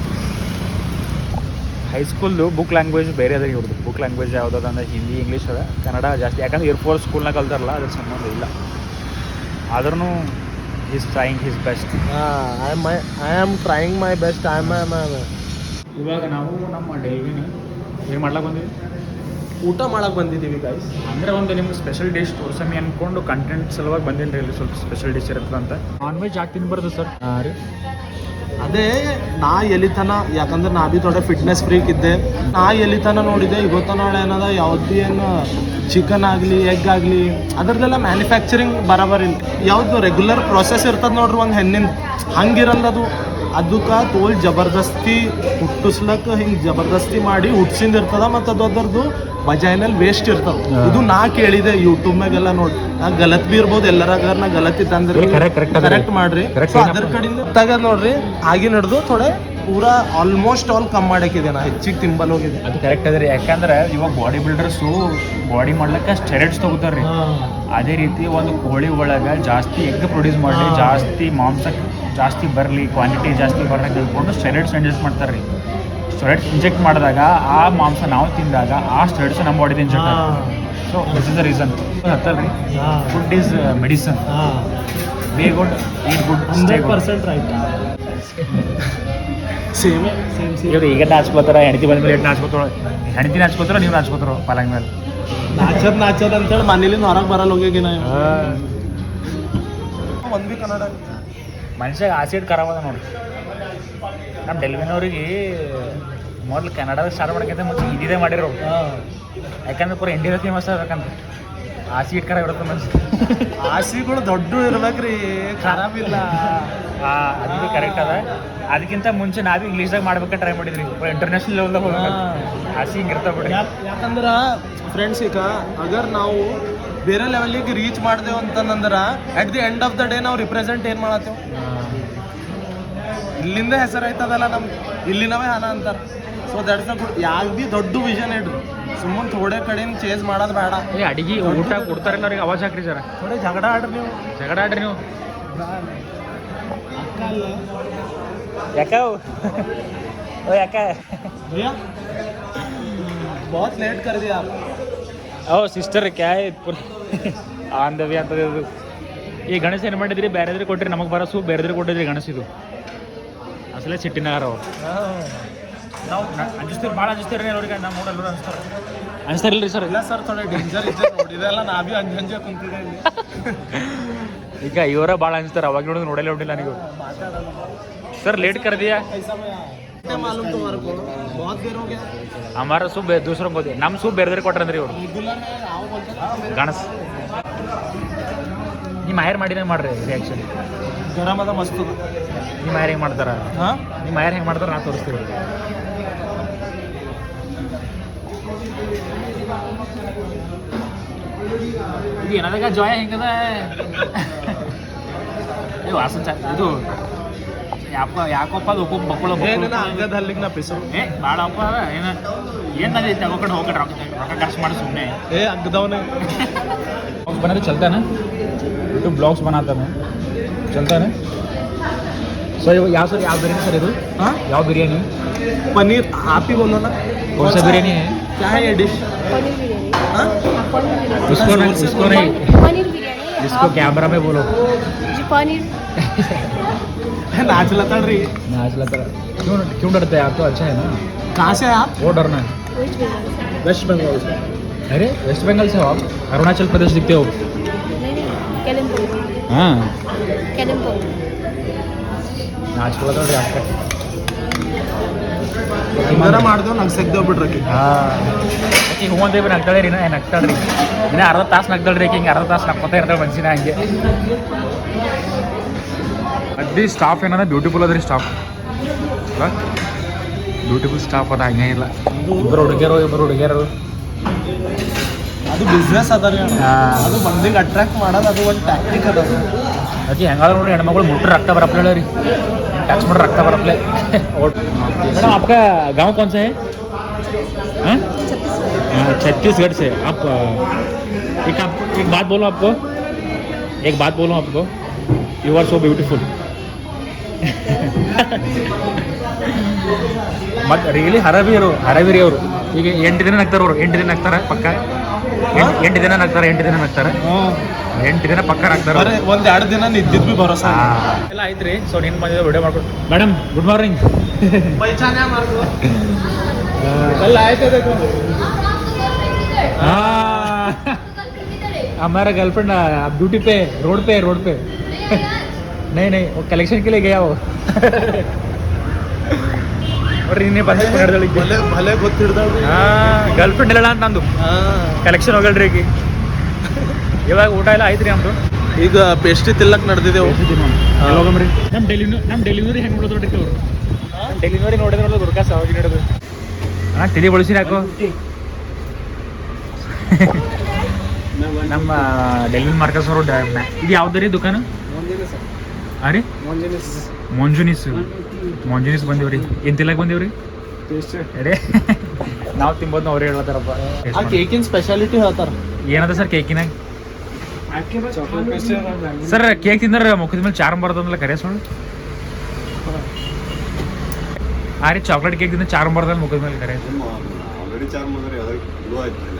ಹೈಸ್ಕೂಲ್ದು ಬುಕ್ ಲ್ಯಾಂಗ್ವೇಜ್ ಬೇರೆ ಅದ ಇವ್ರದ್ದು ಬುಕ್ ಲ್ಯಾಂಗ್ವೇಜ್ ಯಾವ್ದು ಅಂದ್ರೆ ಹಿಂದಿ ಇಂಗ್ಲೀಷ್ ಅದ. ಕನ್ನಡ ಜಾಸ್ತಿ. ಯಾಕಂದ್ರೆ ಏರ್ಫೋರ್ಸ್ ಸ್ಕೂಲ್ನಾಗ ಕಲ್ತಾರಲ್ಲ ಅದ್ರ ಸಂಬಂಧ ಇಲ್ಲ. ಆದ್ರೂ is trying his best I my I am trying my best I am ಇವಾಗ ನಾವು ನಮ್ಮ ಡೈಲಿನ ಏನು ಮಾಡ್ಲಾಕ ಬಂದಿವಿ? ಊಟ ಮಾಡಕ್ಕೆ ಬಂದಿದ್ದೀವಿ ಗೈಸ್ ಅಂದ್ರೆ ಒಂದು ನಿಮ್ಗೆ ಸ್ಪೆಷಲ್ ಡಿಶ್ ತೋರ್ಸಮಿ ಅನ್ಕೊಂಡು ಕಂಟೆಂಟ್ ಸಲುವಾಗಿ ಬಂದಿಲ್ಲ ರೀ ಇಲ್ಲಿ ಸ್ವಲ್ಪ ಸ್ಪೆಷಲ್ ಡಿಶ್ ಇರುತ್ತೆ ಅಂತ ನಾನ್ ವೆಜ್ ಯಾಕೆ ತಿನ್ಬಾರ್ದು ಸರ್ ಹಾಂ ರೀ. ಅದೇ ನಾ ಎಲಿತನ, ಯಾಕಂದ್ರೆ ನಾ ಬಿ ದೊಡ್ಡ ಫಿಟ್ನೆಸ್ ಫ್ರೀಕ್ ಇದ್ದೆ. ನಾ ಎಲಿತನ ನೋಡಿದೆ, ಇವತ್ತು ನಾಳೆ ಏನದ ಯಾವ್ದು ಏನು ಚಿಕನ್ ಆಗಲಿ ಎಗ್ ಆಗಲಿ ಅದರದ್ದೆಲ್ಲ ಮ್ಯಾನುಫ್ಯಾಕ್ಚರಿಂಗ್ ಬರಬರಿಲ್ಲ ಯಾವ್ದು ರೆಗ್ಯುಲರ್ ಪ್ರೊಸೆಸ್ ಇರ್ತದೆ ನೋಡ್ರಿ ಒಂದು ಹೆಣ್ಣಿನ ಹಂಗಿರಲ್ಲ ಅದು. ಅದಕ್ಕೆ ತೋಲ್ ಜಬರ್ದಸ್ತಿ ಹುಟ್ಟಿಸ್ಲಕ್ಕ ಹಿಂಗೆ ಜಬರ್ದಸ್ತಿ ಮಾಡಿ ಹುಟ್ಸಿಂದ ಇರ್ತದ ಮತ್ತು ಅದು ಅದರದ್ದು ಬಜಾಯ್ನಲ್ಲಿ ವೇಸ್ಟ್ ಇರ್ತದೆ. ಇದು ನಾ ಕೇಳಿದೆ ಯೂಟ್ಯೂಬ್ನಾಗೆಲ್ಲ ನೋಡಿ. ನಾ ಗಲತ್ ಬಿ ಇರ್ಬೋದು ಎಲ್ಲರಾಗ ನಾ ಗಲತ್ ಇತ್ತಂದ್ರೆ ಕರೆಕ್ಟ್ ಮಾಡ್ರಿ? ಅದ್ರ ಕಡೆಯಿಂದ ತಗದ್ ನೋಡ್ರಿ ಆಗಿ ನಡೆದು ಥೋಡೆ ಪೂರಾ ಆಲ್ಮೋಸ್ಟ್ ಆಲ್ ಕಮ್ ಮಾಡಕ್ಕಿದೆ ನಾ ಹೆಚ್ಚಿಗೆ ತಿಂಬಲ್ ಹೋಗಿದೆ ಅದು ಕರೆಕ್ಟ್ ಅದ ರೀ ಯಾಕಂದ್ರೆ ಇವಾಗ ಬಾಡಿ ಬಿಲ್ಡರ್ಸು ಬಾಡಿ ಮಾಡ್ಲಿಕ್ಕೆ ಸ್ಟೆರೈಡ್ಸ್ ತಗೋತಾರೆ ರೀ ಅದೇ ರೀತಿ ಒಂದು ಕೋಳಿ ಒಳಗೆ ಜಾಸ್ತಿ ಎಗ್ ಪ್ರೊಡ್ಯೂಸ್ ಮಾಡಲಿ ಜಾಸ್ತಿ ಮಾಂಸ ಜಾಸ್ತಿ ಬರಲಿ ಕ್ವಾಂಟಿಟಿ ಜಾಸ್ತಿ ಬರಲಿ ತಿಳ್ಕೊಂಡು ಸ್ಟೆರೈಡ್ಸ್ ಇಂಜೆಕ್ಟ್ ಮಾಡ್ತಾರೆ ರೀ ಸ್ಟೆರೈಡ್ಸ್ ಇಂಜೆಕ್ಟ್ ಮಾಡಿದಾಗ ಆ ಮಾಂಸ ನಾವು ತಿಂದಾಗ ಆ ಸ್ಟೆರೈಡ್ಸ್ ನಮ್ಮ ಬಾಡಿದ inject so this is the reason ಹತ್ತಲ್ರಿ. Food is medicine be good eat good hundred percent right *laughs* same same same ಇವ್ರು ಈಗ ನಾಚ್ಕೋತಾರ ಹೆಂಡತಿ ಬಂದ ಮೇಲೆ ನಾಚ್ಕೋತಾರ ಹೆಂಡತಿ ನಾಚ್ಕೋತಾರ ನೀವು ನಾಚ್ಕೋತಾರ ಪಲಂಗ್ ಮೇಲೆ? ನಾಚದ್ ನಾಚದ್ ಅಂತೇಳಿ ಮನೇಲಿಂದ ಹೊರಗೆ ಬರಲ್ಲ ಹೋಗಿ ನಾ ಒಂದ್ ಬಿ ಕನ್ನಡ. ಮನುಷ್ಯಾಗ ಆಸಿಡ್ ಖರಾಬ್ ಅದ ನೋಡಿ. ನಮ್ಮ ಡೆಲ್ವಿನವ್ರಿಗೆ ಮೊದ್ಲು ಕನ್ನಡದಾಗ ಸ್ಟಾರ್ಟ್ ಮಾಡೋಕ್ಕಿಂತ ಮುಂಚೆ ಇದಿದೆ ಮಾಡಿರೋ ಯಾಕಂದ್ರೆ ಪೂರ ಇಂಡಿಯಾದ ಫೇಮಸ್ ಆಗ್ಬೇಕಂತ ಆಸಿಡ್ ಖರಾಬ್ ಬಿಡುತ್ತೆ ಮನುಷ್ಯ. ಹಾಸಿಗೆಗಳು ದೊಡ್ಡ ಇರ್ಬೇಕ್ರಿ ಖರಾಬ್ ಇಲ್ಲ. ಅದು ಕರೆಕ್ಟ್ ಅದ. ಅದಕ್ಕಿಂತ ಮುಂಚೆ ನಾವು ಇಂಗ್ಲೀಷ್ದಾಗ ಮಾಡ್ಬೇಕು ಟ್ರೈ ಮಾಡಿದ್ರಿ. ಇಂಟರ್ನ್ಯಾಷನಲ್ ಲೆವೆಲ್ದಾಗ ಹೋಗ್ಬೇಕು ಹಾಸಿಗೆ ಹಿಂಗೆ ಇರ್ತಾವ ಬಿಡ್ರಿ. ಯಾಕ್- ಯಾಕಂದ್ರ ಫ್ರೆಂಡ್ಸ್ ಈಗ ಅಗರ್ ನಾವು ಬೇರೆ ಲೆವೆಲಿಗೆ ರೀಚ್ ಮಾಡ್ದೇವು ಅಂತಂದ್ರೆ at the end of the day ನಾವು ರಿಪ್ರೆಸೆಂಟ್ ಏನ್ ಮಾಡತ್ತೇವ್? ಇಲ್ಲಿಂದ ಹೆಸರು ಆಯ್ತದಲ್ಲ ನಮ್ಗೆ. ಇಲ್ಲಿನವೇ ಹಣ ಅಂತಾರೆ. ಸೊ ದಟ್ಸ್ ಅ ಗುಡ್ ಯಾಕೆ ದೊಡ್ಡ ವಿಷನ್ ಇಡ್ರಿ. ಸುಮ್ಮನೆ ಥೋಡೆ ಕಡೆಯಿಂದ ಚೇಂಜ್ ಮಾಡೋದು ಬೇಡ ಏ ಅಡಿಗೆ ಊಟ ಕೊಡ್ತಾರಲ್ಲ ಅವ್ರಿಗೆ ಅವಾಜ್ ಹಾಕ್ರಿ ಜರ ಥೋಡೆ ಜಗಳ ಆಡ್ರಿ ನೀವು ಜಗಳ ಆಡ್ರಿ ನೀವು ಅಕ್ಕ ಅಲ್ಲ ಯಾಕ ಓ ಯಾಕ भैया बहुत लेट कर दिया आप ಓ ಸಿಸ್ಟರ್ ಕ್ಯಾ ಪುರ ಆಂದವಿ ಅಂತದ ಇದು ಈ ಗಣೇಶ ಏನು ಮಾಡಿದ್ರಿ ಬೇರೆದ್ರಿಗೆ ಕೊಟ್ರಿ ನಮಗೆ ಬರಸು ಬೇರೆದ್ರಿಗೆ ಕೊಟ್ಟಿದ್ರಿ ಗಣೇಶ ಇದು ಅಸಲೇ ಸಿಟ್ಟಿನಾರ ಅವ್ರು ನಾವು ಅಂಜಿಸ್ತೀವಿ ಭಾಳ ಅಂಜಿಸ್ತೀರಿ ಅವ್ರಿಗೆ ನಾವು ನೋಡಲ್ಲ ಅನ್ಸ್ತಾರೆ ಅನ್ಸ್ತಾರಿಲ್ರಿ ಸರ್ ಇಲ್ಲ ಸರ್ ಥೋಡೆ ಡೇಂಜರ್ ಇದೆ ನೋಡಿದೆಲ್ಲ ನಾ ಭೀ ಅಂಜ ಅಂಜ ಕುಂತಿದ್ದೆ ಇಲ್ಲಿ ಈಗ ಇವರ ಭಾಳ ಅನ್ಸ್ತಾರೆ ಅವಾಗ ನೋಡಿದ್ರೆ ನೋಡಲ್ಲ ನೋಡಿಲ್ಲ ನೀವು सर लेट कर दिया ऐसा भैया क्या मालूम तुम्हारे को बहुत देर हो गया हमारा सूप बे- दूसरों को दे- ನಮ್ಮ ಸೂಪ್ ಬೇರೆ ಬೇರೆ ಕೊಟ್ರಂದ್ರಿ ಇವ್ರು रेगुलर है आओ बोलते ಗಣಸ್ ನಿಮ್ಮ ಹೈರ್ ಮಾಡಿದ್ರೆ ಮಾಡ್ರಿ ರಿಯಾಕ್ಷನ್ ಗರಂ ಅದ ಮಸ್ತ್ ಅದ ನಿಮ್ಮ ಹೈರ್ ಹೆಂಗೆ ಮಾಡ್ತಾರ ಹಾ ನಿಮ್ಮ ಹೈರ್ ಹೆಂಗೆ ಮಾಡ್ತಾರ ನಾ ತೋರಿಸ್ತೀವಿ ಇದು ಏನದಾಗ ಜಾಯ ಹೆಂಗದ ಏ ವಾಸನ್ ಚಾ ಇದು ಯಾಕೋ ಯಾಕಪ್ಪ ಅದು ಉಪ್ಪು ಬಕ್ಕಳ ಏನಿಲ್ಲ ಹಂಗದ ಅಲ್ಲಿಗೆ ನಾ ಪಿಸು ಏ ಭಾಳ ಅಪ್ಪ ಏನ ಏನದ ತಗೋಕಡೆ ಹೋಗಕಡೆ ರೊಕ್ಕ ರೊಕ್ಕ ಖರ್ಚು ಮಾಡಿ ಸುಮ್ಮನೆ ಏ ಅಗ್ಗದವನೇ ब्लॉग्स बनाते चलता है ना यूट्यूब ब्लॉग्स बनाता मैं चलता है ना सर ಯಾವ ಸರ್ ಯಾವ ಬಿರಿಯಾನಿ ಸರ್ ಇದು हाँ ಯಾವ ಬಿರಿಯಾನಿ पनीर आप ही बोलो ना कौन सा बिरयानी है क्या है ये डिश पनीर बिर्याणी हाँ? इसको नहीं इसको नहीं। पनीर बिर्याणी इसको कैमरा में बोलो। जी पनीर. *laughs* नाच लतड़ नाच लगा क्यों क्यों डरते हैं आप? तो अच्छा है ना। कहाँ से है आप? वो डरना है। वेस्ट बंगाल से। वेस्ट बंगाल से। अरे वेस्ट बंगाल से हो आप? अरुणाचल प्रदेश दिखते हो। नहीं नहीं कालिम्पोंग हाँ। कालिम्पोंग नाच लगा रहे आपका। ಹಿಂಗಾರ ಮಾಡ್ದು ನಂಗೆ ಸೆಗ್ದೇವ್ ಬಿಡ್ರಿ ಆಕಿ. ಹೂವನ್ ದೇವಿ ನಗ್ದಳೆ ರೀ ಏನು ನಗ್ತಾಳೆ ರೀ ಇನ್ನ ಅರ್ಧ ತಾಸು ನಗ್ತಾಳೆ ರೀ ಹಿಂಗೆ ಅರ್ಧ ತಾಸು ನಕ್ಕೋತಾ ಇರ್ತಾಳೆ ಮನ್ಸಿನ ಹಂಗೆ. ಅಡ್ಡಿ ಸ್ಟಾಫ್ ಏನದ ಬ್ಯೂಟಿಫುಲ್ ಅದ ರೀ ಸ್ಟಾಫ್ ಬ್ಯೂಟಿಫುಲ್ ಸ್ಟಾಫ್ ಅದ ಹಂಗೆ ಇಲ್ಲ. ಇಬ್ಬರು ಹುಡುಗಿಯರು ಇಬ್ಬರು ಹುಡುಗಿಯರು. ಅದು ಬಿಸ್ನೆಸ್ ಅದ ರೀ. ಅದು. ಮಂದಿಗೆ ಅಟ್ರಾಕ್ಟ್ ಮಾಡೋದು ಅದು ಒಂದು ಟ್ಯಾಕ್ಟಿಕ್ ಅದ ಅದಕ್ಕೆ ಹೆಂಗಾದ ನೋಡಿ ಹೆಣ್ಮಗಳು ಮುಟ್ರೆ ರಕ್ತ ಬರಪ್ಲೆ ರೀ. ಟಚ್ ಮಾಡ್ರೆ ರಕ್ತ ಬರಪ್ಲೆ मैडम आपका गांव कौन सा है हाँ? हाँ, छत्तीसगढ़ से आप अ, एक आप एक बात बोलो आपको एक बात बोलो आपको यू आर सो ब्यूटीफुल ಮತ್ತು ರಿಯಲಿ ಹರಬೀರು ಹರಬೀರಿ ಅವರು ಈಗ ಎಂಟು ದಿನ ನಗ್ತಾರೆ ಅವರು ಎಂಟು ದಿನ ನಗ್ತಾರೆ ಪಕ್ಕ ಎಂಟ್- ಎಂಟು ದಿನ ನಗ್ತಾರೆ ಎಂಟು ದಿನ ನಗ್ತಾರೆ ಎಂಟು ದಿನ ಪಕ್ಕ ನಗ್ತಾರೆ ಅವ್ರು. ಬರೀ ಒಂದ್ ಎರಡು ದಿನ ನಿದ್ದಿದ್ ಬಿ ಭರೋಸಾ ಎಲ್ಲ ಆಯ್ತು ರೀ ಸೊ ನೀನು ಬಂದಿದ್ದೆ ವಿಡಿಯೋ ಮಾಡ್ಕೊಂಡು ಮೇಡಮ್ ಗುಡ್ ಮಾರ್ನಿಂಗ್ ಪೈಚಾನೆ ಮಾಡ್ಕೊ ಎಲ್ಲ ಆಯ್ತು देखो हमारा गर्लफ्रेंड ड्यूटी पे रोड पे रोड पे नहीं नहीं वो कलेक्शन के लिए गया वो *laughs* ನೋಡ್ರಿ ಇನ್ನೇ ಬಂದ ಭಲೆ ಭಲೆ ಹಾಂ ಗರ್ಲ್ಫ್ರೆಂಡ್ ಇಲ್ಲ ಅಂತ ನಂದು. ಹಾ. ಕಲೆಕ್ಷನ್ ಹೋಗಲ್ರಿ ಈಗ. ಇವಾಗ ಊಟ ಎಲ್ಲ ಆಯ್ತು ರೀ ನಮ್ಮದು ಈಗ ಪೇಸ್ಟ್ರಿ ತಿಲ್ಲಕ್ ನಡೆದಿದ್ದೆವು ಹೋಗಮ್ರಿ? ನಮ್ಮ ಡೆಲಿವರಿ ನಮ್ಮ ಡೆಲಿವರಿ ಹೆಂಗೆ ನೋಡೋದು ನೋಡಿರ್ತೀವಿ ಅವರು? ಡೆಲಿವರಿ ನೋಡಿದ್ರೆ ನೋಡೋದು ದುರ್ಗಾ ಅವಾಗ ನಡೆದು. ಅಣ್ಣ ತಿಳಿ ಬಳಸಿರಿ ಯಾಕೋ? ನಮ್ಮ ಡೆಲಿವರಿ ಮಾರ್ಕಸ್ ಅವರು ಇದು ಯಾವ್ದು ರೀ ದುಕಾನು ಹಾಂ ರೀ? ಮೊಂಜುನಿಸ್. ಮೊಂಜುನಿಸ್ ಬಂದೇವ್ರಿ. ಏನ್ ತಿಲ್ಲಕ್ ಬಂದಿವ್ರಿ? ಅರೆ ನಾವು ತಿಂಬೋದು ಅವ್ರು ಹೇಳತ್ತಾರಪ್ಪ ಆ ಕೇಕಿನ ಸ್ಪೆಷಾಲಿಟಿ ಹೇಳ್ತಾರ. ಏನದ ಸರ್ ಕೇಕಿನಾಗ ಸರ್ ಕೇಕ್ ತಿಂದ್ರೆ ಮುಖದ ಮೇಲೆ ಚಾರ್ಮ್ ಬರ್ತದಲ್ಲ ಕರೆ ಸುಳ್ಳು ಆ ರೀ ಚಾಕ್ಲೇಟ್ ಕೇಕ್ ತಿಂದ್ರೆ ಚಾರ್ಮ್ ಬರ್ದಲ್ಲ ಮುಖದ ಮೇಲೆ ಕರೆ.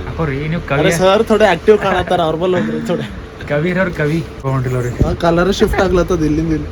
ಹಾಕೋರಿ ನೀವು ಕವಿ ಸರ್ ಥೋಡೆ ಆಕ್ಟಿವ್ ಕಾಣತ್ತಾರ ಅವ್ರ ಬಲ್ ಹೋಗ್ರಿ ಥೋಡೆ. ಕವಿ ಅವ್ರ ಕವಿ. ಅವ್ರಿ ಕಲರ್ ಶಿಫ್ಟ್ ಆಗ್ಲತ್ತದ ಇಲ್ಲಿಂದ ಇಲ್ಲಿ.